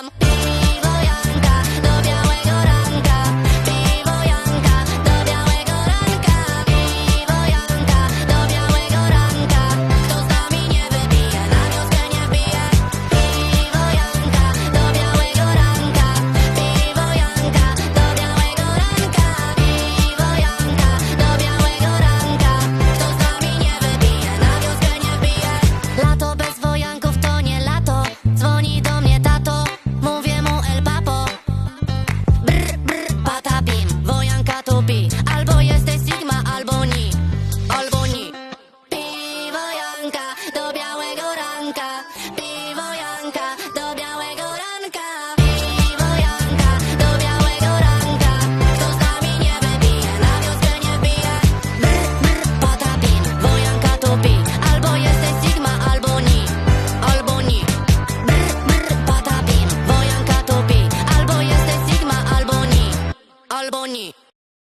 them. Albo jesteś Sigma, albo ni. Albo ni. Piwo Janka do białego ranka. Piwo Janka do białego ranka. Piwo Janka do białego ranka. Kto z nami nie wybije, na wioskę nie bije. Brr, brr, Wojanka to pi Albo jesteś Sigma, albo ni. Albo ni. Brr, brr, potapin Wojanka to pi Albo jesteś Sigma, albo ni. Albo ni.